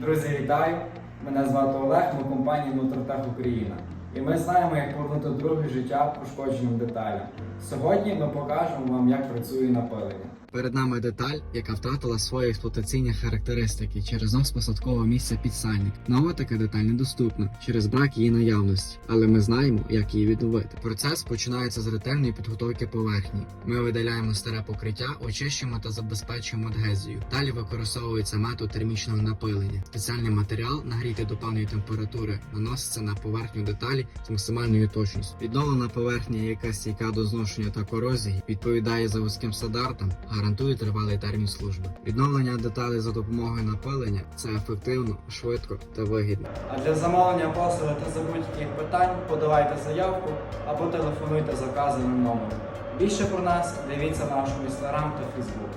Друзі, вітаю! Мене звати Олег, ми компанія Нутротех Україна. І ми знаємо, як повернути друге життя пошкодженим деталям. Сьогодні ми покажемо вам, як працює напилення. Перед нами деталь, яка втратила свої експлуатаційні характеристики через знос посадкового місця під сальник. Нова така деталь недоступна через брак її наявності, але ми знаємо, як її відновити. Процес починається з ретельної підготовки поверхні. Ми видаляємо старе покриття, очищуємо та забезпечуємо адгезію. Далі використовується метод термічного напилення. Спеціальний матеріал, нагрітий до певної температури, наноситься на поверхню деталі з максимальною точністю. Відновлена поверхня, яка стійка до зношення та корозії, відповідає заводським стандартам, гарантує тривалий термін служби. Відновлення деталей за допомогою напилення це ефективно, швидко та вигідно. А для замовлення послуги та за будь-яких питань подавайте заявку або телефонуйте за вказаним номером. Більше про нас дивіться в нашому інстаграм та фейсбук.